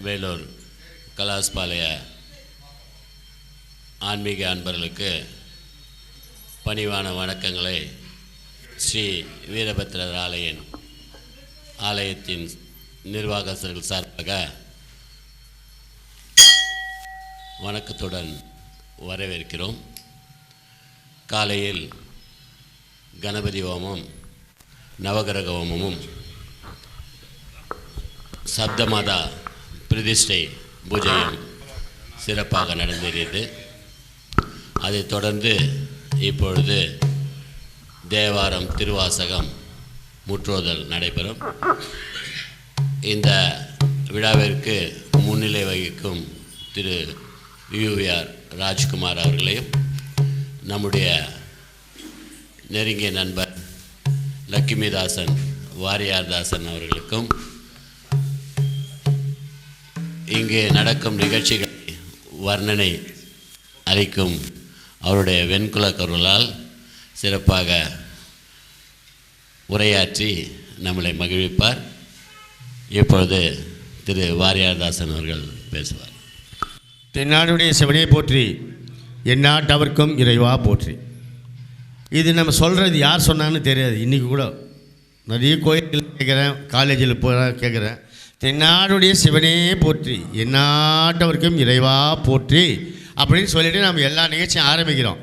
வேலூர் கலாஸ்பாளைய ஆன்மீக அன்பர்களுக்கு பணிவான வணக்கங்களை ஸ்ரீ வீரபத்திரர் ஆலயின் ஆலயத்தின் நிர்வாகஸ்தர்கள் சார்பாக வணக்கத்துடன் வரவேற்கிறோம். காலையில் கணபதி ஹோமம் நவகிரக ஹோமமும் சப்தமாதா பிரதிஷ்டை பூஜையும் சிறப்பாக நடந்தேறியது அதைத் தொடர்ந்து இப்பொழுது தேவாரம் திருவாசகம் முற்றோதல் நடைபெறும். இந்த விழாவிற்கு முன்னிலை வகிக்கும் திரு யுவிஆர் ராஜ்குமார் அவர்களையும் நம்முடைய நெருங்கிய நண்பர் லக்ஷ்மிதாசன் வாரியார்தாசன் அவர்களுக்கும் இங்கே நடக்கும் நிகழ்ச்சிகளை வர்ணனை அளிக்கும் அவருடைய வெண்குல கருளால் சிறப்பாக உரையாற்றி நம்மளை மகிழ்விப்பார். இப்பொழுது திரு வாரியார்தாசன் அவர்கள் பேசுவார். தென்னாடுடைய சிவனே போற்றி எந்நாட்டவர்க்கும் இறைவா போற்றி. இது நம்ம சொல்கிறது யார் சொன்னான்னு தெரியாது. இன்றைக்கி கூட நிறைய கோயில்கள் கேட்குறேன் காலேஜில் போகிறேன் கேட்குறேன். தென்னாடுடைய சிவனே போற்றி என்னாட்டவருக்கும் இறைவா போற்றி அப்படின்னு சொல்லிட்டு நம்ம எல்லா நிகழ்ச்சியும் ஆரம்பிக்கிறோம்.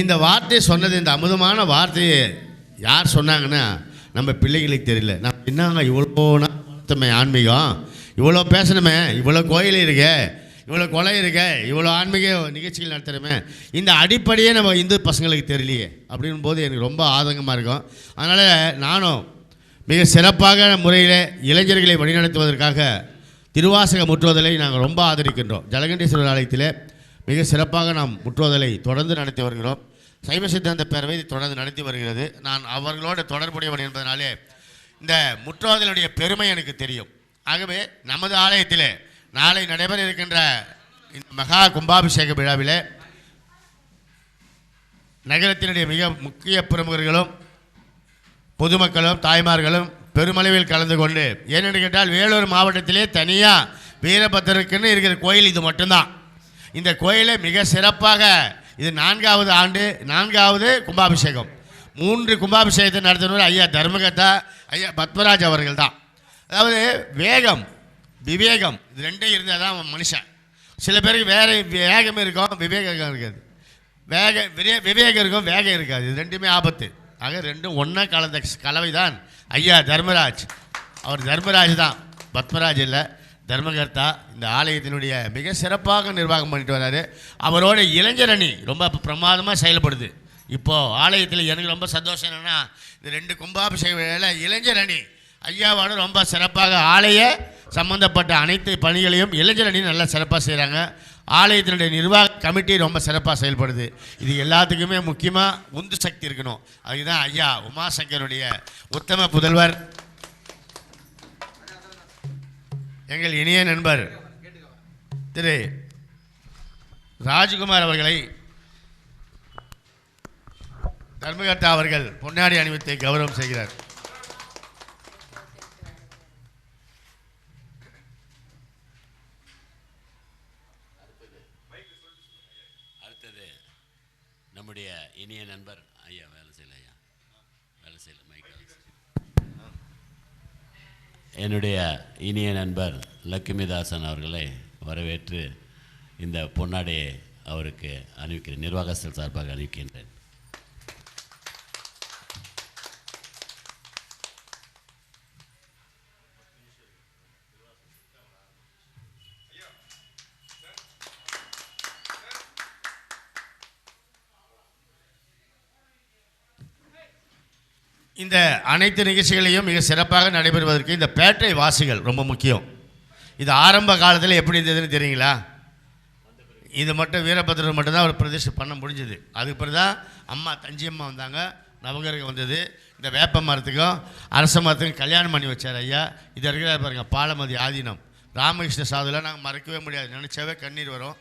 இந்த வார்த்தையை சொன்னது இந்த அமுதமான வார்த்தையை யார் சொன்னாங்கன்னா நம்ம பிள்ளைகளுக்கு தெரியல. நம்ம என்னங்க இவ்வளோ நாத்தமே ஆன்மீகம்? இவ்வளோ பேசணுமே? இவ்வளோ கோயில் இருக்கே இவ்வளோ கொலை இருக்க இவ்வளோ ஆன்மீக நிகழ்ச்சிகள் நடத்துகிறோமே இந்த அடிப்படையே நம்ம இந்து பசங்களுக்கு தெரியலையே அப்படின் போது எனக்கு ரொம்ப ஆதங்கமாக இருக்கும். அதனால் நானும் மிக சிறப்பாக முறையில் இளைஞர்களை வழிநடத்துவதற்காக திருவாசக முற்றுவதலை நாங்கள் ரொம்ப ஆதரிக்கின்றோம். ஜலகண்டேஸ்வரர் ஆலயத்தில் மிக சிறப்பாக நாம் முற்றுவதலை தொடர்ந்து நடத்தி வருகிறோம். சைவ சித்தாந்த பேரவை தொடர்ந்து நடத்தி வருகிறது. நான் அவர்களோடு தொடர்புடையவன் என்பதனாலே இந்த முற்றுவதலுடைய பெருமை எனக்கு தெரியும். ஆகவே நமது ஆலயத்தில் நாளை நடைபெற இருக்கின்ற இந்த மகா கும்பாபிஷேக விழாவில் நகரத்தினுடைய மிக முக்கிய பிரமுகர்களும் பொதுமக்களும் தாய்மார்களும் பெருமளவில் கலந்து கொண்டு ஏனென்று கேட்டால் வேலூர் மாவட்டத்திலே தனியாக வீரபத்திரருக்குன்னு இருக்கிற கோயில் இது மட்டும்தான். இந்த கோயிலை மிக சிறப்பாக இது நான்காவது ஆண்டு நான்காவது கும்பாபிஷேகம். மூன்று கும்பாபிஷேகத்தை நடத்தினவர் ஐயா தர்மகத்தா ஐயா பத்மராஜ் அவர்கள் தான். அதாவது வேகம் விவேகம் இது ரெண்டும் இருந்தால் தான் மனுஷன். சில பேருக்கு வேறு வேகம் இருக்கும் விவேகம் இருக்காது. வேக விவேகம் இருக்கும் வேகம் இருக்காது. இது ரெண்டுமே ஆபத்து. ஆக ரெண்டும் ஒன்றா கலந்த கலவை தான் ஐயா தர்மராஜ். அவர் தர்மராஜ் தான். பத்மராஜ் இல்லை. தர்மகர்த்தா இந்த ஆலயத்தினுடைய மிக சிறப்பாக நிர்வாகம் பண்ணிட்டு வராரு. அவரோட இளைஞர் அணி ரொம்ப பிரமாதமாக செயல்படுது. இப்போது ஆலயத்தில் எனக்கு ரொம்ப சந்தோஷம் என்னென்னா இந்த ரெண்டு கும்பாபிஷேக வேலை இளைஞர் அணி ஐயாவோட ரொம்ப சிறப்பாக ஆலய சம்பந்தப்பட்ட அனைத்து பணிகளையும் இளைஞர் நல்லா சிறப்பாக செய்கிறாங்க ஆலயத்தினுடைய நிர்வாக கமிட்டி ரொம்ப சிறப்பாக செயல்படுது. இது எல்லாத்துக்குமே முக்கியமாக உந்து சக்தி இருக்கணும். அதுதான் ஐயா உமாசங்கருடைய உத்தம புதல்வர். எங்கள் இனிய நண்பர் திரு ராஜ்குமார் அவர்களை தர்மகர்த்தா அவர்கள் பொன்னாடி அணிவித்து கௌரவம் செய்கிறார் அடுத்தது நம்முடைய இனிய நண்பர் ஐயா வேலை செய்யல ஐயா வேலை செய்யல மைக் வேலை செய்யல. என்னுடைய இனிய நண்பர் லட்சுமிதாசன் அவர்களை வரவேற்று இந்த பொன்னாடையை அவருக்கு அணிவிக்கிறேன். நிர்வாகத்தில் சார்பாக அணிவிக்கின்றேன். இந்த அனைத்து நிகழ்ச்சிகளையும் மிக சிறப்பாக நடைபெறுவதற்கு இந்த பேட்டை வாசிகள் ரொம்ப முக்கியம். இது ஆரம்ப காலத்தில் எப்படி இருந்ததுன்னு தெரியுங்களா? இது மட்டும் வீரபத்திரர் மட்டும்தான் அவர் பிரதிஷ்டை பண்ண முடிஞ்சது. அதுக்கு பிறகு தான் அம்மா தஞ்சியம்மா வந்தாங்க நவகரகம் வந்தது. இந்த வேப்ப மரத்துக்கும் அரச மரத்துக்கும் கல்யாணம் பண்ணி வச்சார் ஐயா. இது இருக்கிற பாருங்கள் பாலமதி ஆதீனம். ராமகிருஷ்ண சாதுலாம் நாங்கள் மறக்கவே முடியாது. நினச்சாவே கண்ணீர் வரும்.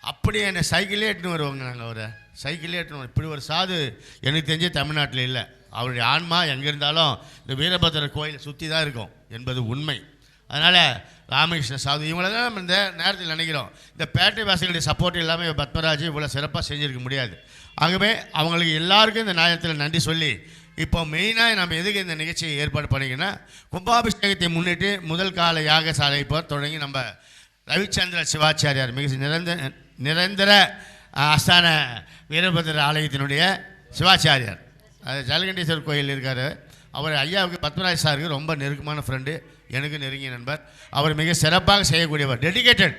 அப்படியே என்னை சைக்கிளே எட்டுன்னு வருவாங்க நாங்கள் அவரை. சைக்கிளே எட்டுன்னு வருவோம். இப்படி ஒரு சாது எனக்கு தெரிஞ்சு தமிழ்நாட்டில் இல்லை. அவருடைய ஆன்மா எங்கே இருந்தாலும் இந்த வீரபத்திரர் கோயில் சுற்றி தான் இருக்கும் என்பது உண்மை. அதனால் ராமகிருஷ்ண சாது இவங்கள தான் நம்ம இந்த நேரத்தில் நினைக்கிறோம். இந்த பேட்டை வாசிகளுடைய சப்போர்ட் இல்லாமல் பத்மராஜ் இவ்வளோ சிறப்பாக செஞ்சுருக்க முடியாது. ஆகவே அவங்களுக்கு எல்லாருக்கும் இந்த நேரத்தில் நன்றி சொல்லி இப்போ மெயினாக நம்ம எதுக்கு இந்த நிகழ்ச்சியை ஏற்பாடு பண்ணிங்கன்னா கும்பாபிஷேகத்தை முன்னிட்டு முதல் கால யாகசாலை இப்போ தொடங்கி நம்ம ரவிச்சந்திர சிவாச்சாரியார் மிக நிரந்தர நிரந்தர அஸ்தான வீரபத்திர ஆலயத்தினுடைய சிவாச்சாரியார். அது ஜலகண்டீஸ்வரர் கோயில் இருக்கார். அவர் ஐயாவுக்கு பத்மராஜ் சாருக்கு ரொம்ப நெருக்கமான ஃப்ரெண்டு எனக்கு நெருங்கிய நண்பர். அவர் மிக சிறப்பாக செய்யக்கூடியவர் டெடிகேட்டட்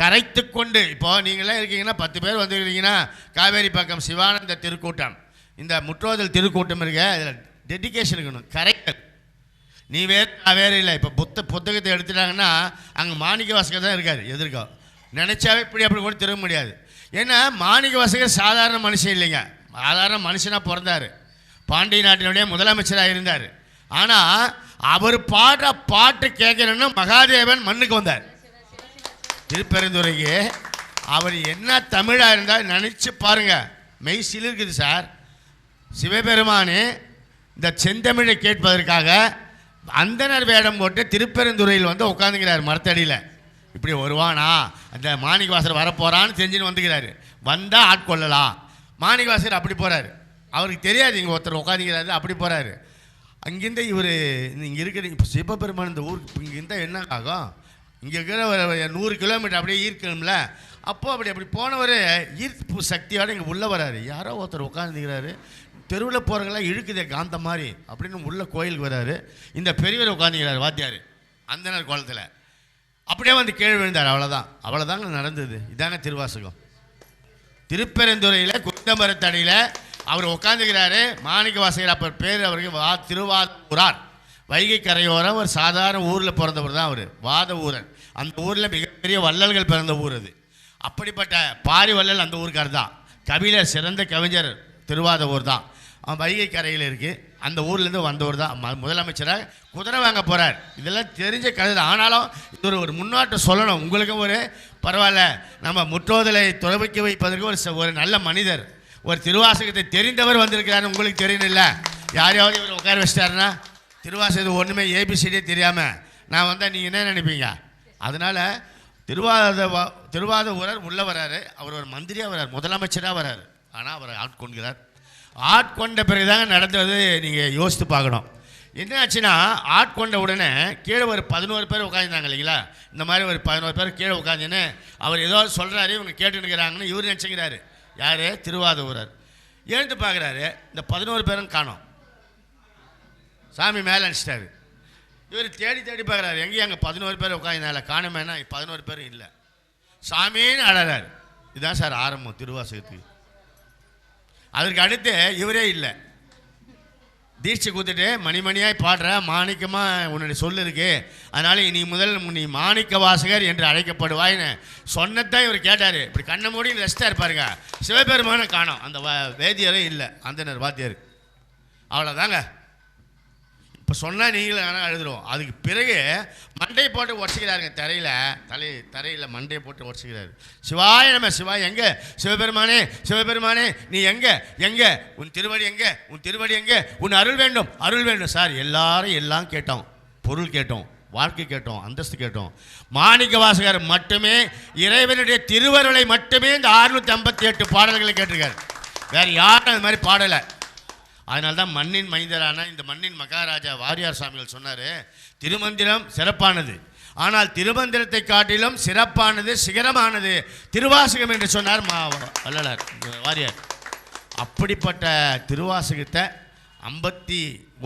கரைத்து கொண்டு. இப்போ நீங்களாம் இருக்கீங்கன்னா பத்து பேர் வந்துருக்கீங்கன்னா காவேரி பக்கம் சிவானந்த திருக்கூட்டம். இந்த முற்றோதல் திருக்கூட்டம் இருக்க இதில் டெடிகேஷன் இருக்கணும் கரெக்ட் நீ வேறு நான் வேறு இல்லை இப்போ புத்த புத்தகத்தை எடுத்துட்டாங்கன்னா அங்கே மாணிக்க வாசகர் தான் இருக்கார் எதிர்க்கோ நினச்சாவே இப்படி அப்படி கூட திரும்ப முடியாது. ஏன்னா மாணிக்க வாசகர் சாதாரண மனுஷன் இல்லைங்க. சாதாரண மனுஷனாக பிறந்தார். பாண்டிய நாட்டினுடைய முதலமைச்சராக இருந்தார். ஆனால் அவர் பாடுற பாட்டு கேட்கணும்னு மகாதேவன் மண்ணுக்கு வந்தார். திருப்பெருந்துறைக்கு அவர் என்ன தமிழாக இருந்தால் நினச்சி பாருங்கள் மெய் சிலிருக்குது சார். சிவபெருமானே இந்த செந்தமிழை கேட்பதற்காக அந்தனர் வேடம் போட்டு திருப்பெருந்துறையில் வந்து உட்காந்துக்கிறார் மரத்தடியில். இப்படி வருவானா? அந்த மாணிக்கவாசர் வரப்போகிறான்னு தெரிஞ்சுன்னு வந்துக்கிறாரு. வந்தால் ஆட்கொள்ளலாம். மாணிக்கவாசர் அப்படி போகிறாரு அவருக்கு தெரியாது இங்கே ஒருத்தர் உட்காந்துக்கிறாரு அப்படி போகிறாரு அங்கிருந்து இவர் இங்கே இருக்கிற இப்போ சிவபெருமான் இந்த ஊருக்கு இங்கே இருந்தால் என்ன ஆகும்? இங்கே இருக்கிற நூறு கிலோமீட்டர் அப்படியே ஈர்க்கணும்ல? அப்போது அப்படி அப்படி போனவர் ஈர்ப்பு சக்தியோடு இங்கே உள்ளே வராரு. யாரோ ஒருத்தர் உட்காந்துக்கிறாரு தெருவில் போகிறவங்களாம் இழுக்குதே காந்த மாதிரி அப்படின்னு உள்ள கோயிலுக்கு வராரு. இந்த பெரியவர் உட்காந்துக்கிறாரு வாத்தியார் அந்த நாள் குளத்தில் அப்படியே வந்து கீழே விழுந்தார் அவ்வளோதான் அவ்வளோதாங்க நடந்தது. இதாங்க திருவாசகம். திருப்பெருந்துறையில் குந்தமரத்தடியில் அவர் உட்காந்துக்கிறாரு மாணிக்க வாசகர் அப்பர் பேர் அவருக்கு வா திருவாதூரார் வைகை கரையோரம் ஒரு சாதாரண ஊரில் பிறந்தவர் தான் அவர். வாத ஊரன். அந்த ஊரில் மிகப்பெரிய வள்ளல்கள் பிறந்த ஊர் அது. அப்படிப்பட்ட பாரி வள்ளல் அந்த ஊருக்கார் தான். கவிஞர் சிறந்த கவிஞர் திருவாத ஊர் தான். அவன் வைகை கரையில் இருக்குது அந்த ஊர்லேருந்து வந்தவர் தான். முதலமைச்சராக குதிரை வாங்க போகிறார் இதெல்லாம் தெரிஞ்ச கதை ஆனாலும் இது ஒரு ஒரு முன்னோட்டம் சொல்லணும். உங்களுக்கும் ஒரு பரவாயில்ல. நம்ம முற்றோதலை துறவிக்க வைப்பதற்கு ஒரு ச- ஒரு நல்ல மனிதர். ஒரு திருவாசகத்தை தெரிந்தவர் வந்திருக்கிறாரு உங்களுக்கு தெரியல யாரையாவது இவர் உட்கார வச்சிட்டாருன்னா திருவாசகத்தை ஒன்றுமே ஏபிசிடியே தெரியாமல் நான் வந்தால் நீங்கள் என்ன நினைப்பீங்க? அதனால் திருவாத திருவாத உரர் உள்ளே வராரு. அவர் ஒரு மந்திரியாக வரார் முதலமைச்சராக வரார். ஆனால் அவர் ஆட்கொள்கிறார் ஆட்கொண்ட பிறகுதாங்க நடந்தது நீங்கள் யோசித்து பார்க்கணும். என்ன ஆச்சுன்னா ஆட்கொண்ட உடனே கீழே ஒரு பதினோரு பேர் உட்காந்துருந்தாங்க இல்லைங்களா? இந்த மாதிரி ஒரு பதினோரு பேர் கீழே உட்காந்துன்னு அவர் ஏதோ சொல்கிறாரு இவங்க கேட்டுனுக்கிறாங்கன்னு இவர் நினச்சிக்கிறாரு. யார்? திருவாதூரர். எழுந்து பார்க்குறாரு. இந்த பதினோரு பேரும் காணோம். சாமி மேலே அனுப்பிச்சிட்டாரு இவர் தேடி தேடி பார்க்குறாரு. எங்கேயும் அங்கே பதினோரு பேர் உட்காந்துனால காணுமேனா பதினோரு பேரும் இல்லை. சாமின்னு அழறாரு. இதுதான் சார் ஆரம்பம் திருவாசகத்துக்கு. அதற்கு அடுத்து இவரே இல்லை. தீட்சை கொடுத்துட்டு மணிமணியாய் பாடுற மாணிக்கமாக உன்னுடைய சொல்லு இருக்கு. அதனால இனி முதல் நீ மாணிக்க வாசகர் என்று அழைக்கப்படுவாயின்னு சொன்னதான் இவர் கேட்டார். இப்படி கண்ணை மூடி ரெஸ்டாக இருப்பாருங்க. சிவபெருமான காணோம். அந்த வ- வேதியரே இல்லை. அந்தனர் வாத்தியார். அவ்வளோதாங்க இப்போ சொன்னால் நீங்களும் ஆனால் எழுதுறோம் அதுக்கு பிறகு மண்டையை போட்டு உடச்சிக்கிறாருங்க தரையில். தலை தரையில் மண்டையை போட்டு உடச்சிக்கிறாரு. சிவாய நம்ம சிவாய் எங்கே? சிவபெருமானே சிவபெருமானே நீ எங்கே? எங்கே? உன் திருவடி எங்கே? உன் திருவடி எங்கே? உன் அருள் வேண்டும் அருள் வேண்டும். சார் எல்லாரும் எல்லாம் கேட்டோம். பொருள் கேட்டோம் வாழ்க்கை கேட்டோம் அந்தஸ்து கேட்டோம். மாணிக்க வாசகர் மட்டுமே இறைவனுடைய திருவருளை மட்டுமே இந்த அறுநூற்றி ஐம்பத்தி எட்டு பாடல்களை கேட்டிருக்காரு. வேறு யாரும் அது மாதிரி பாடலை. அதனால தான் மண்ணின் மைந்தரான இந்த மண்ணின் மகாராஜா வாரியார் சாமிகள் சொன்னார் திருமந்திரம் சிறப்பானது. ஆனால் திருமந்திரத்தை காட்டிலும் சிறப்பானது சிகரமானது திருவாசகம் என்று சொன்னார் மா வள்ளலார் வாரியார். அப்படிப்பட்ட திருவாசகத்தை ஐம்பத்தி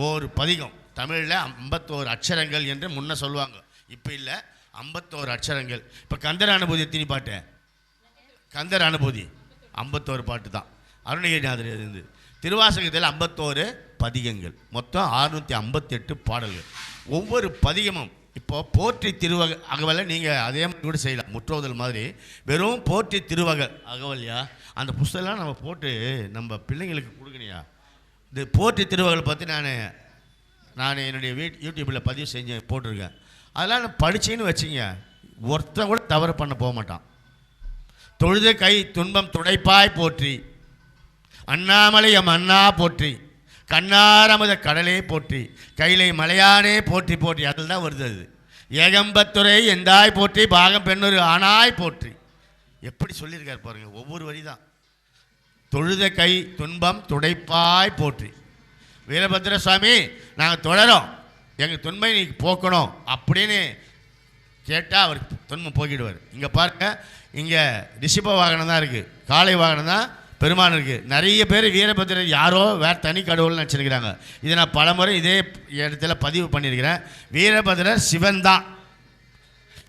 ஓரு பதிகம் தமிழில் ஐம்பத்தோரு அட்சரங்கள் என்று முன்ன சொல்லுவாங்க. இப்போ இல்லை ஐம்பத்தோரு அட்சரங்கள் இப்போ கந்தர் அனுபூதி எத்தினி பாட்டு? கந்தர் அனுபூதி. ஐம்பத்தோரு பாட்டு தான். அருணகிரிநாதர் இருந்து திருவாசகத்தில் ஐம்பத்தோரு பதிகங்கள். மொத்தம் அறுநூற்றி ஐம்பத்தெட்டு பாடல்கள். ஒவ்வொரு பதிகமும் இப்போ போற்றி திருவக அகவலை நீங்கள் அதே மாதிரி கூட செய்யலாம். முற்றோதல் மாதிரி வெறும் போற்றி திருவக அகவல்யா அந்த புஸ்தகம்லாம் நம்ம போட்டு நம்ம பிள்ளைங்களுக்கு கொடுக்கணியா இந்த போற்றி திருவகல் பற்றி நான் நான் என்னுடைய வீட் யூடியூப்பில் பதிவு செஞ்சு போட்டிருக்கேன். அதெல்லாம் நான் படிச்சேன்னு வச்சுங்க ஒருத்தன் கூட தவறு பண்ண போக மாட்டான். தொழுத கை துன்பம் துடைப்பாய் போற்றி. அண்ணாமலை எம் அண்ணா போற்றி கண்ணாரமத கடலே போற்றி கைலை மலையானே போற்றி போற்றி. அதில் தான் வருது அது. ஏகம்பத்துறை எந்தாய் போற்றி பாகம் பெண்ணொரு ஆனாய் போற்றி. எப்படி சொல்லியிருக்கார் பாருங்கள் ஒவ்வொரு வரி தான் தொழுத கை துன்பம் துடைப்பாய் போற்றி. வீரபத்திர சுவாமி நாங்கள் தொடரோம் எங்கள் துன்பை நீ போக்கணும் அப்படின்னு கேட்டால் அவர் துன்பம் போக்கிடுவார். இங்கே பாருங்க இங்கே ரிஷிப வாகனம் தான் இருக்குது காலை வாகனம் தான் பெருமான் நிறைய பேர் வீரபத்திரர் யாரோ வேறு தனி கடவுள்னு நினச்சிருக்கிறாங்க. இதை நான் பலமுறை இதே இடத்துல பதிவு பண்ணியிருக்கிறேன். வீரபத்திரர் சிவன் தான்.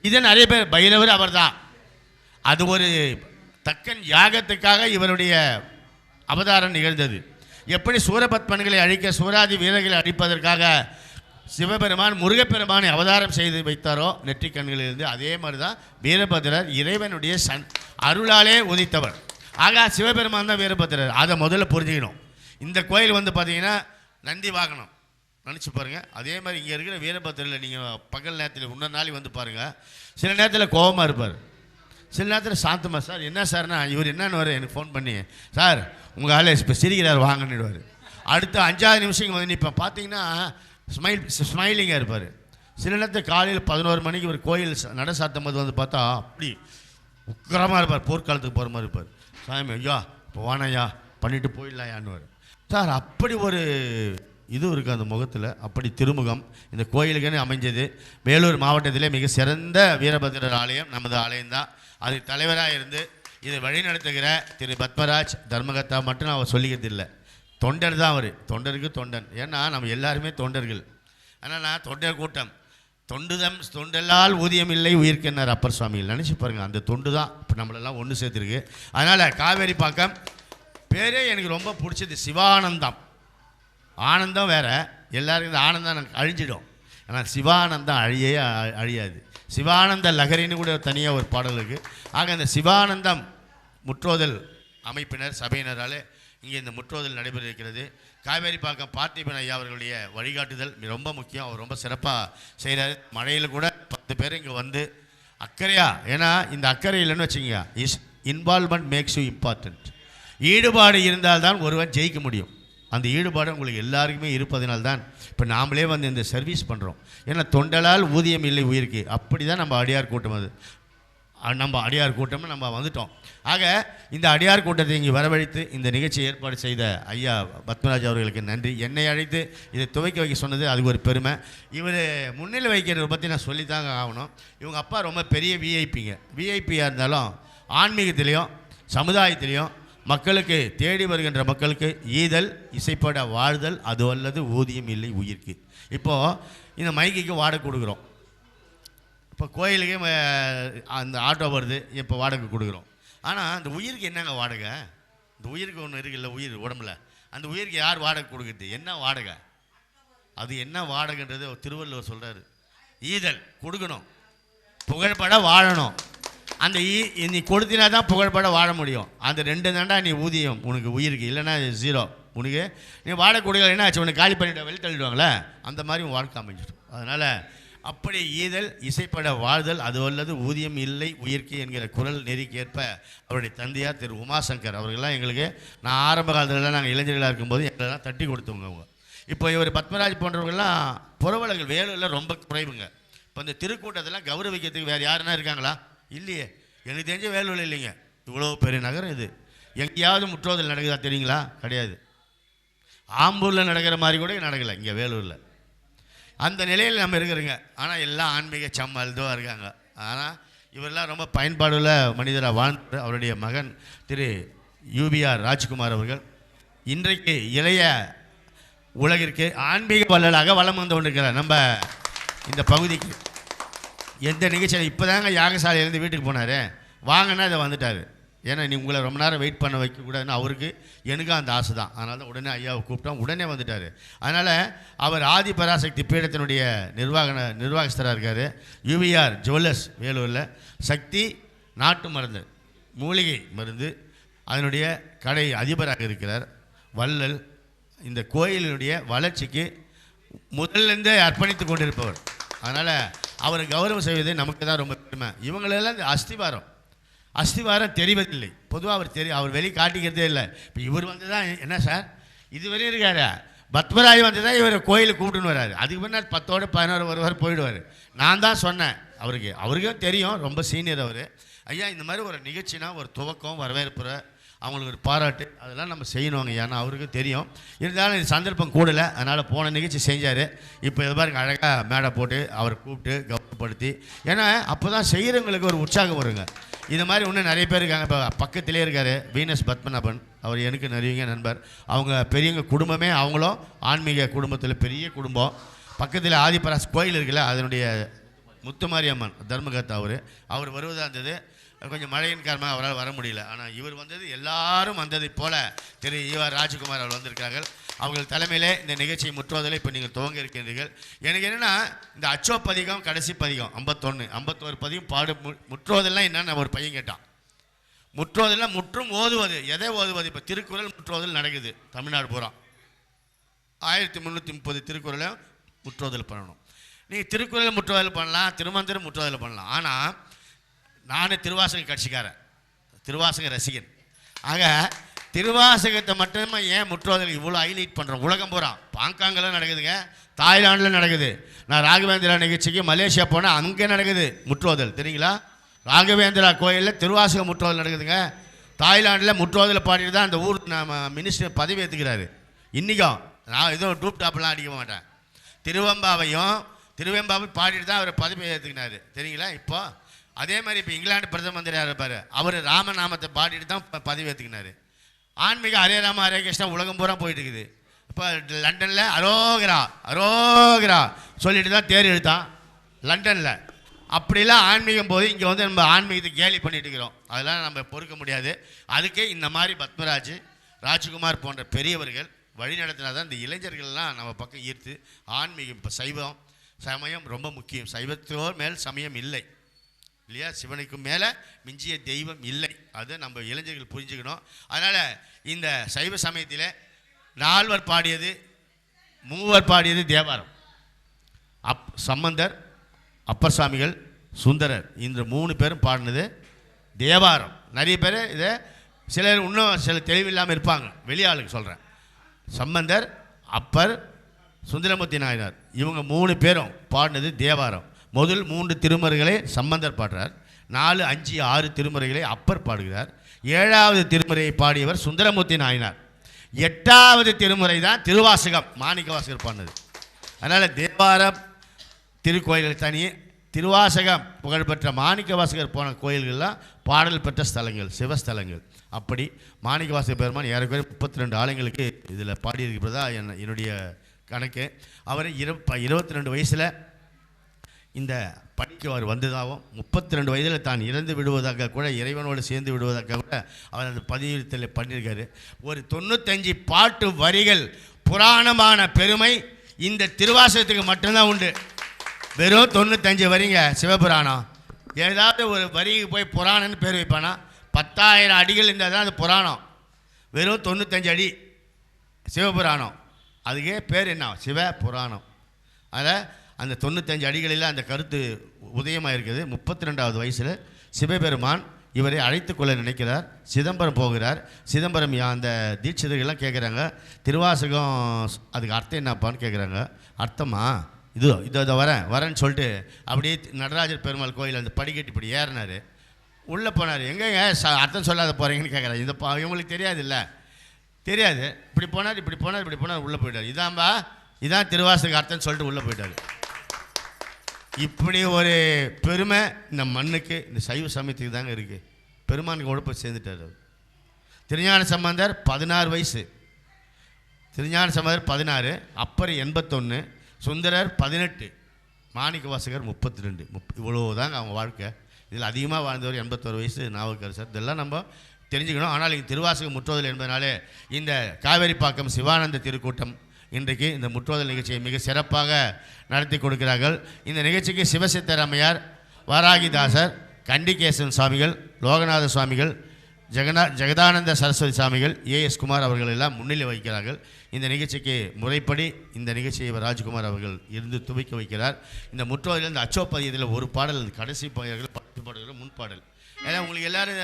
இதை நிறைய பேர் பைரவர் அவர் தான். அது ஒரு தக்கன் யாகத்துக்காக இவருடைய அவதாரம் நிகழ்ந்தது. எப்படி சூரபத்மன்களை அழிக்க சூராதி வீரர்களை அழிப்பதற்காக சிவபெருமான் முருகப்பெருமானை அவதாரம் செய்து வைத்தாரோ நெற்றிக் கண்களிலிருந்து அதே மாதிரி தான் வீரபத்திரர் இறைவனுடைய சன் அருளாலே உதித்தவர். ஆகா சிவபெருமான் தான் வீரபத்திரர் அதை முதல்ல புரிஞ்சுக்கணும். இந்த கோயில் வந்து பார்த்தீங்கன்னா நந்தி வாகனம். நினச்சி பாருங்கள் அதே மாதிரி இங்கே இருக்கிற வீரபத்திரில் நீங்கள் பகல் நேரத்தில் இன்னொரு நாளைக்கு வந்து பாருங்கள் சில நேரத்தில் கோபமாக இருப்பார். சில நேரத்தில் சாந்தமாக சார் என்ன சார்னா இவர் என்னன்னு வர எனக்கு ஃபோன் பண்ணி. சார் உங்கள் ஆளு இப்போ சிரிக்கிறார் வாங்கன்னுடுவார். அடுத்த அஞ்சாவது நிமிஷம் வந்து இப்போ பார்த்தீங்கன்னா ஸ்மைல் ஸ்மைலிங்காக இருப்பார். சில நேரத்தில் காலையில் பதினோரு மணிக்கு ஒரு கோயில் ச- நட சாத்தும் போது வந்து பார்த்தா அப்படி உக்கரமாக இருப்பார். போர்க்காலத்துக்கு போகிற மாதிரி இருப்பார். சாமி ஐயா இப்போ வானையா பண்ணிட்டு போயிடலாயான்னு சார் அப்படி ஒரு இது இருக்குது அந்த முகத்தில் அப்படி திருமுகம். இந்த கோயிலுக்குன்னு அமைஞ்சது. வேலூர் மாவட்டத்திலே மிக சிறந்த வீரபத்திரர் ஆலயம் நமது ஆலயம்தான் அது தலைவராக இருந்து இதை வழிநடத்துகிற திரு பத்மராஜ் தர்மகத்தா மட்டும் அவர் சொல்லிக்கிறதில்லை தொண்டர் தான் அவர். தொண்டருக்கு தொண்டன். ஏன்னா நம்ம எல்லாருமே தொண்டர்கள். ஆனால் நான் தொண்டர் கூட்டம். தொண்டுதம் தொண்டெல்லால் ஊதியம் இல்லை உயிர்க்கின்றார் அப்பர் சுவாமிகள் நினச்சி பாருங்கள் அந்த தொண்டு தான் இப்போ நம்மளெல்லாம் ஒன்று சேர்த்துருக்கு. அதனால் காவேரி பாக்கம் பேரே எனக்கு ரொம்ப பிடிச்சது சிவானந்தம். ஆனந்தம் வேறு. எல்லாருக்கும் இந்த ஆனந்தம் எனக்கு அழிஞ்சிடும். ஆனால் சிவானந்தம் அழியே அழியாது. சிவானந்த லகரின்னு கூட தனியாக ஒரு பாடல் இருக்குது ஆக இந்த சிவானந்தம் முற்றோதல் அமைப்பினர் சபையினராலே இங்கே இந்த முற்றோதல் நடைபெற இருக்கிறது காவேரிப்பாக்கம் பார்த்திபன் ஐயா அவர்களுடைய வழிகாட்டுதல் ரொம்ப முக்கியம். அவர் ரொம்ப சிறப்பாக செய்கிறார் மழையில் கூட பத்து பேர் இங்கே வந்து அக்கறையா ஏன்னா இந்த அக்கறை இல்லைன்னு வச்சுங்க is involvement makes you important ஈடுபாடு இருந்தால்தான் ஒருவன் ஜெயிக்க முடியும். அந்த ஈடுபாடு உங்களுக்கு எல்லாருக்குமே இருப்பதனால்தான் இப்போ நாமளே வந்து இந்த சர்வீஸ் பண்ணுறோம் ஏன்னா தொண்டலால் ஊதியம் இல்லை உயிருக்கு. அப்படி தான் நம்ம அடியார் கூட்டம் அது. நம்ம அடியார் கூட்டம்னு நம்ம வந்துட்டோம். ஆக இந்த அடியார் கூட்டத்தை இங்கே வரவழைத்து இந்த நிகழ்ச்சியை ஏற்பாடு செய்த ஐயா பத்மராஜ் அவர்களுக்கு நன்றி. என்னை அழைத்து இதை துவைக்க வைக்க சொன்னது அது ஒரு பெருமை. இவர் முன்னிலை வைக்கிறத பற்றி நான் சொல்லித்தாங்க ஆகணும். இவங்க அப்பா ரொம்ப பெரிய விஐபிங்க விஐபியாக இருந்தாலும் ஆன்மீகத்திலையும் சமுதாயத்திலையும் மக்களுக்கு தேடி வருகின்ற மக்களுக்கு ஈதல் இசைப்பட வாழ்தல் அது அல்லது ஊதியம் இல்லை உயிர்க்கு. இப்போது இந்த மைக்கு வாடகை கொடுக்குறோம். இப்போ கோயிலுக்கு அந்த ஆட்டோ வருது. இப்போ வாடகை கொடுக்குறோம். ஆனால் அந்த உயிருக்கு என்னங்க வாடகை? இந்த உயிருக்கு ஒன்று இருக்குல்ல உயிர் உடம்புல. அந்த உயிருக்கு யார் வாடகை கொடுக்குறது? என்ன வாடகை? அது என்ன வாடகைன்றது திருவள்ளுவர் சொல்கிறாரு ஈதல் கொடுக்கணும். புகழ்பட வாழணும். அந்த ஈ நீ கொடுத்தினா தான் புகழ்பட வாழ முடியும். அந்த ரெண்டு தாண்டா நீ ஊதியம் உனக்கு உயிருக்கு. இல்லைன்னா ஜீரோ உனக்கு நீ வாடகை கொடுக்கல என்ன ஆச்சு உனக்கு காலி பண்ணிட்டு வெளி தள்ளிடுவாங்களே அந்த மாதிரி உன் வாழ்க்கை அமைஞ்சிடும். அதனால் அப்படி ஈதல் இசைப்பட வாழ்தல் அது அல்லது ஊதியம் இல்லை உயிர்க்கு என்கிற குரல் நெறிக்கேற்ப அவருடைய தந்தையார் திரு உமாசங்கர் அவர்கள்லாம் எங்களுக்கு நான் ஆரம்ப காலத்துலலாம் நாங்கள் இளைஞர்களாக இருக்கும்போது எங்களெல்லாம் தட்டி கொடுத்தவங்க அவங்க. இப்போ இவர் பத்மராஜ் போன்றவர்கள்லாம் புறவலர்கள் வேலூரில் ரொம்ப குறைவுங்க. இப்போ இந்த திருக்கூட்டத்தெல்லாம் கௌரவிக்கிறதுக்கு வேறு யாருன்னா இருக்காங்களா? இல்லையே. எனக்கு தெரிஞ்ச வேலூரில் இல்லைங்க. இவ்வளோ பெரிய நகரம் இது. எங்கேயாவது முற்றோதல் நடக்குதா தெரியுங்களா? கிடையாது. ஆம்பூரில் நடக்கிற மாதிரி கூட நடக்கலை இங்கே வேலூரில். அந்த நிலையில் நம்ம இருக்கிறோங்க. ஆனால் எல்லாம் ஆன்மீக சம்மல் இருக்காங்க. ஆனால் இவரெல்லாம் ரொம்ப பயன்பாடுள்ள மனிதராக வாழ்ந்து அவருடைய மகன் திரு யூபிஆர் ராஜ்குமார் அவர்கள். இன்றைக்கு இளைய உலகிற்கு ஆன்மீக வள்ளலாக வளம் வந்து கொண்டிருக்கிறார். நம்ம இந்த பகுதிக்கு. எந்த நிகழ்ச்சியில் இப்போ தாங்க யாகசாலையிலேருந்து வீட்டுக்கு போனார். வாங்கன்னா இதை வந்துட்டார். ஏன்னா நீ உங்களை ரொம்ப நேரம் வெயிட் பண்ண வைக்கக்கூடாதுன்னு அவருக்கு எனக்கும் அந்த ஆசை தான். அதனால தான் உடனே ஐயாவை கூப்பிட்டோம். உடனே வந்துட்டார். அதனால் அவர் ஆதி பராசக்தி பீடத்தினுடைய நிர்வாக நிர்வாகஸ்தராக இருக்கார். யூவிஆர் ஜுவல்லர்ஸ் வேலூரில். சக்தி நாட்டு மருந்து மூலிகை மருந்து அதனுடைய கடை அதிபராக இருக்கிறார். வள்ளல் இந்த கோயிலினுடைய வளர்ச்சிக்கு முதல்லேருந்தே அர்ப்பணித்து கொண்டிருப்பவர். அதனால் அவரை கௌரவம் செய்வது நமக்கு தான் ரொம்ப பெருமை. இவங்களெல்லாம் இந்த அஸ்திவாரம். அஸ்திவாரம் தெரிவதில்லை. பொதுவாக அவர் தெரிய அவர் வெளியே காட்டிக்கிறதே இல்லை. இப்போ இவர் வந்து தான் என்ன சார்? இதுவரை இருக்காரு? பத்மராஜ் வந்து தான் இவர் கோயிலுக்கு கூப்பிட்டுன்னு வராரு. அதுக்கு முன்னாடி பத்தோடு பதினோரு வருவார் போயிடுவார். நான் தான் சொன்னேன். அவருக்கு அவருக்கும் தெரியும். ரொம்ப சீனியர் அவர். ஐயா இந்த மாதிரி ஒரு நிகழ்ச்சினா ஒரு துவக்கம் வரவேற்புற அவங்களுக்கு ஒரு பாராட்டு அதெல்லாம் நம்ம செய்யணுங்க ஏன்னா அவருக்கும் தெரியும். இருந்தாலும் இந்த சந்தர்ப்பம் கூடலை. அதனால் போன நிகழ்ச்சி செஞ்சார். இப்போ இது பாருங்க அழகாக மேடை போட்டு அவரை கூப்பிட்டு கவனப்படுத்தி ஏன்னா அப்போ தான் செய்கிறவங்களுக்கு ஒரு உற்சாகம் வருங்க. இது மாதிரி இன்னும் நிறைய பேர் இருக்காங்க. இப்போ பக்கத்திலே இருக்கார் வீனஸ் பத்மநாபன். அவர் எனக்கு நிறைய நண்பர். அவங்க பெரியவங்க குடும்பமே அவங்களும் ஆன்மீக குடும்பத்தில் பெரிய குடும்பம். பக்கத்தில் ஆதிபராஸ் கோயில் இருக்குல்ல அதனுடைய முத்துமாரியம்மன் தர்மகர்த்தா அவர். அவர் வருவதாக இருந்தது. கொஞ்சம் மழையின் காரணமாக அவரால் வர முடியல. ஆனால் இவர் வந்தது எல்லாரும் வந்ததைப் போல திரு ஈவர் ராஜ்குமார் அவர் வந்திருக்கிறார்கள். அவர்கள் தலைமையிலே இந்த நிகழ்ச்சியை முற்றுவதில் இப்போ நீங்கள் துவங்க இருக்கின்றீர்கள். எனக்கு என்னென்னா இந்த அச்சோ பதிகம் கடைசி பதிகம் ஐம்பத்தொன்று ஐம்பத்தோரு பதிகம் பாடு மு முற்றுவதெல்லாம் என்னன்னு ஒரு பையன் கேட்டான். முற்றுவதெல்லாம் முற்றும் ஓதுவது எதை ஓதுவது? இப்போ திருக்குறள் முற்றுவதல் நடக்குது தமிழ்நாடு பூரா. ஆயிரத்தி முந்நூற்றி முப்பது திருக்குறளை முற்றுவதில் பண்ணணும். நீங்கள் திருக்குறளை முற்றுவதில் பண்ணலாம் திருமந்திரம் முற்றுவதில் பண்ணலாம். ஆனால் நானே திருவாசக கட்சிக்காரன். திருவாசக ரசிகன். ஆக திருவாசகத்தை மட்டுமே ஏன் முற்றோதல் இவ்வளோ ஹைலைட் பண்ணுறோம் உலகம் பூரா. பாங்காங்கில் நடக்குதுங்க. தாய்லாண்டில் நடக்குது. நான் ராகவேந்திரா நிகழ்ச்சிக்கு மலேசியா போனால் அங்கே நடக்குது முற்றோதல். தெரியுங்களா? ராகவேந்திரா கோயிலில் திருவாசக முற்றோதல் நடக்குதுங்க. தாய்லாண்டில் முற்றோதல் பாடிட்டு தான் அந்த ஊர் நம்ம மினிஸ்டர் பதவி ஏற்றுக்கிறாரு இன்றைக்கும் நான் எதுவும் டூப் டாப்லாம் அடிக்க மாட்டேன். திருவம்பாவையும் திருவெம்பாவை பாடிட்டு தான் அவர் பதவி ஏற்றுக்கினார் தெரியுங்களா? இப்போது அதே மாதிரி இப்போ இங்கிலாந்து பிரதம மந்திரியாக இருப்பார். அவர் ராமநாமத்தை பாடிட்டு தான் இப்போ பதவி ஏற்றுக்கினாரு ஆன்மீக ஹரே ராம ஹரே கிருஷ்ணா உலகம் பூரா போயிட்டு இருக்குது இப்போ லண்டனில் அரோகரா அரோகரா சொல்லிட்டு தான் தேர் எழுத்தான் லண்டனில். அப்படிலாம் ஆன்மீகம் போது இங்கே வந்து நம்ம ஆன்மீகத்தை கேலி பண்ணிட்டு இருக்கிறோம் அதெல்லாம் நம்ம பொறுக்க முடியாது. அதுக்கே இந்த மாதிரி பத்மராஜ் ராஜ்குமார் போன்ற பெரியவர்கள் வழி நடத்தினா தான் இந்த இளைஞர்கள்லாம் நம்ம பக்கம் ஈர்த்து ஆன்மீகம் இப்போ சைவம் சமயம் ரொம்ப முக்கியம். சைவத்தோர் மேல் சமயம் இல்லை. இல்லையா? சிவனுக்கு மேலே மிஞ்சிய தெய்வம் இல்லை. அதை நம்ம இளைஞர்கள் புரிஞ்சுக்கணும். அதனால் இந்த சைவ சமயத்தில் நால்வர் பாடியது மூவர் பாடியது தேவாரம். அப் சம்பந்தர் அப்பர் சுவாமிகள் சுந்தரர். இந்த மூணு பேரும் பாடினது தேவாரம். நிறைய பேர் இதை சிலர் இன்னும் சில தெளிவில்லாமல் இருப்பாங்க. வெளியாளுக்கு சொல்கிறேன் சம்பந்தர் அப்பர் சுந்தரமூர்த்தி நாயனார். இவங்க மூணு பேரும் பாடினது தேவாரம். முதல் மூன்று திருமுறைகளை சம்பந்தர் பாடுறார். நாலு அஞ்சு ஆறு திருமுறைகளை அப்பர் பாடுகிறார். ஏழாவது திருமுறையை பாடியவர் சுந்தரமூர்த்தி நாயனார். எட்டாவது திருமுறை தான் திருவாசகம் மாணிக்கவாசகர் பாடினது. அதனால் தேவாரம் திருக்கோயில்கள் தனி திருவாசகம் புகழ்பெற்ற மாணிக்கவாசகர் போன கோயில்கள்லாம் பாடல் பெற்ற ஸ்தலங்கள் சிவஸ்தலங்கள். அப்படி மாணிக்கவாசகர் பெருமான் ஏறக்குறைய முப்பத்தி ரெண்டு ஆலயங்களுக்கு இதில் பாடியிருக்கிறதா என் என்னுடைய கணக்கு. அவர் இரு இருபத்தி ரெண்டு வயசில் இந்த பணிக்கு அவர் வந்ததாகவும் முப்பத்தி ரெண்டு வயதில் தான் இறந்து விடுவதாக கூட இறைவனோடு சேர்ந்து விடுவதாக கூட அவர் அந்த பதிவிடத்தில் பண்ணியிருக்காரு. ஒரு தொண்ணூத்தஞ்சு பாட்டு வரிகள் புராணமான பெருமை இந்த திருவாசகத்துக்கு மட்டும்தான் உண்டு. வெறும் தொண்ணூத்தஞ்சு வரிங்க சிவபுராணம். ஏதாவது ஒரு வரிக்கு போய் புராணம்னு பேர் வைப்பானா? பத்தாயிரம் அடிகள் இருந்தால் தான் அது புராணம். வெறும் தொண்ணூத்தஞ்சு அடி சிவபுராணம். அதுக்கே பேர் என்ன? சிவ புராணம் அதில் அந்த தொண்ணூத்தஞ்சு அடிகளில் அந்த கருத்து உதயமாக இருக்குது முப்பத்தி ரெண்டாவது வயசில் சிவபெருமான் இவரை அழைத்து கொள்ள நினைக்கிறார். சிதம்பரம் போகிறார். சிதம்பரம் அந்த தீட்சிதர்கள்லாம் கேட்குறாங்க திருவாசகம் அதுக்கு அர்த்தம் என்னப்பான்னு கேட்குறாங்க அர்த்தமா? இது இதோ இதோ வரேன் வரேன்னு சொல்லிட்டு அப்படியே நடராஜர் பெருமாள் கோயில் அந்த படிக்கட்டு இப்படி ஏறினார். உள்ளே போனார். எங்கேங்க ச அர்த்தம் சொல்லாத போகிறீங்கன்னு கேட்குறாரு இந்த இவங்களுக்கு தெரியாது இல்லை தெரியாது. இப்படி போனார் இப்படி போனார் இப்படி போனார் உள்ளே போயிட்டார். இதான்பா இதான் திருவாசகம் அர்த்தம்னு சொல்லிட்டு உள்ளே போயிட்டார். இப்படி ஒரு பெருமை இந்த மண்ணுக்கு இந்த சைவ சமயத்துக்கு தாங்க இருக்குது பெருமானுக்கு உழைப்பு சேர்ந்துட்டார் அவர். திருஞான சம்பந்தர் பதினாறு வயசு. திருஞான சம்பந்தர் பதினாறு அப்பர் எண்பத்தொன்று சுந்தரர் பதினெட்டு மாணிக்க வாசகர் முப்பத்தி ரெண்டு முப் இவ்வளோ தாங்க அவங்க வாழ்க்கை. இதில் அதிகமாக வாழ்ந்தவர் எண்பத்தோரு வயசு நாவுக்கரசர். இதெல்லாம் நம்ம தெரிஞ்சுக்கணும். ஆனால் இங்கே திருவாசகம் முற்றுவதில் என்பதனாலே இந்த காவேரிப்பாக்கம் சிவானந்த திருக்கூட்டம் இன்றைக்கு இந்த முற்றோதல் நிகழ்ச்சியை மிக சிறப்பாக நடத்தி கொடுக்கிறார்கள். இந்த நிகழ்ச்சிக்கு சிவசித்தர் அம்மையார் வாராகிதாசர் கண்டிகேசன் சுவாமிகள் லோகநாத சுவாமிகள் ஜெகநா ஜெகதானந்த சரஸ்வதி சாமிகள் எஸ் குமார் அவர்கள் எல்லாம் முன்னிலை வகிக்கிறார்கள். இந்த நிகழ்ச்சிக்கு முறைப்படி இந்த நிகழ்ச்சியை ராஜ்குமார் அவர்கள் இருந்து துவக்கி வைக்கிறார். இந்த முற்றோதில் இந்த அச்சோப்பதியத்தில் ஒரு பாடல் கடைசி பாடல்கள் பத்து பாடல்கள் முன்பாடல் ஏன்னா உங்களுக்கு எல்லாரும்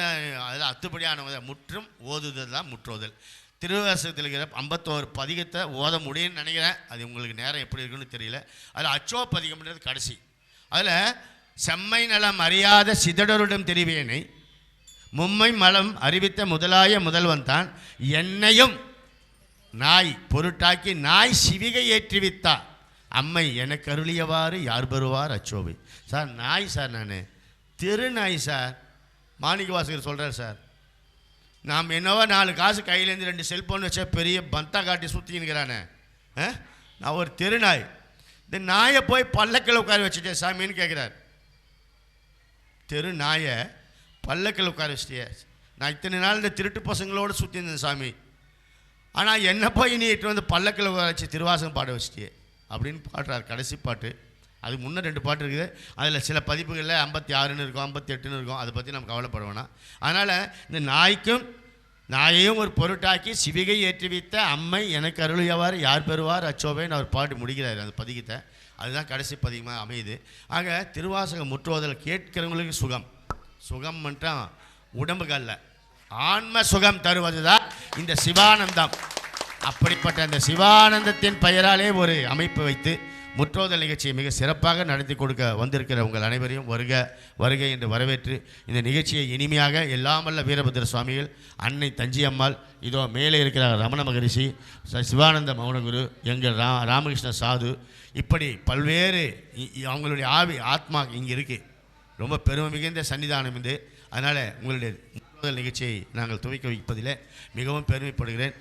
அதில் அத்துப்படியானவங்க முற்றும் ஓதுதல் தான் முற்றோதல். திருவாசகத்தில் இருக்கிற ஐம்பத்தோரு பதிகத்தை ஓத முடியும்னு நினைக்கிறேன். அது உங்களுக்கு நேரம் எப்படி இருக்குன்னு தெரியல. அதில் அச்சோ பதிகம்ன்றது கடைசி. அதில் செம்மை நலம் அறியாத சிதடருடன் தெரிவேனை மும்மை மலம் அறிவித்த முதலாய முதல்வன் தான் என்னையும் நாய் பொருட்டாக்கி நாய் சிவிகை ஏற்றுவித்தா அம்மை எனக்கு அருளியவாறு யார் பெறுவார் அச்சோவை சார் நாய் சார் நான். தெரு நாய் சார். மாணிக்க வாசகர் சொல்கிறார் சார். நாம் என்னவோ நாலு காசு கையிலேருந்து ரெண்டு செல்ஃபோன் வச்சா பெரிய பந்தா காட்டி சுற்றினுக்கிறானே ஆ? நான் ஒரு தெருநாய் இந்த நாயை போய் பல்லக்கில் உட்கார வச்சுட்டேன் சாமின்னு கேட்குறார். தெரு நாயை பல்லக்கில் உட்கார வச்சிட்டியே. நான் இத்தனை நாள் இந்த திருட்டு பசங்களோடு சுற்றியிருந்தேன் சாமி. ஆனால் என்ன போய் நீ இட்டு வந்து பல்லக்கில் உட்கார வச்சு திருவாசகம் பாட வச்சிட்டியே அப்படின்னு பாடுறார் கடைசி பாட்டு. அதுக்கு முன்னே ரெண்டு பாட்டு இருக்குது. அதில் சில பதிப்புகளில் ஐம்பத்தி ஆறுன்னு இருக்கும் ஐம்பத்தி எட்டுன்னு இருக்கும். அதை பற்றி நம்ம கவலைப்பட வேணாம். அதனால் இந்த நாய்க்கும் நாயையும் ஒரு பொருட்டாக்கி சிவிகை ஏற்றுவித்த அம்மை எனக்கு அருளியவார் யார் பெறுவார்? அச்சோவேன்னு அவர் பாட்டு முடிக்கிறார் அந்த பதிகத்தை. அதுதான் கடைசி பதிகமாக அமையுது. ஆக திருவாசகம் முற்றுவதில் கேட்கிறவங்களுக்கு சுகம். சுகம் மட்டும் உடம்புக்கு அல்ல ஆன்ம சுகம் தருவது தான் இந்த சிவானந்தம். அப்படிப்பட்ட அந்த சிவானந்தத்தின் பெயராலே ஒரு அமைப்பு வைத்து முற்றோதல் நிகழ்ச்சியை மிக சிறப்பாக நடத்தி கொடுக்க வந்திருக்கிற உங்கள் அனைவரையும் வருக வருக என்று வரவேற்று இந்த நிகழ்ச்சியை இனிமையாக எல்லாமல்ல வீரபத்திர சுவாமிகள் அன்னை தஞ்சியம்மாள் இதோ மேலே இருக்கிற ரமண மகரிஷி சிவானந்த மௌனகுரு எங்கள் ரா ராமகிருஷ்ண சாது இப்படி பல்வேறு இ- இ- அவங்களுடைய ஆவி ஆத்மா இங்கே இருக்குது ரொம்ப பெருமை மிகுந்த சன்னிதானம் இது. அதனால் உங்களுடைய முதல் நிகழ்ச்சியை நாங்கள் துவக்கி வைப்பதில் மிகவும் பெருமைப்படுகிறேன்.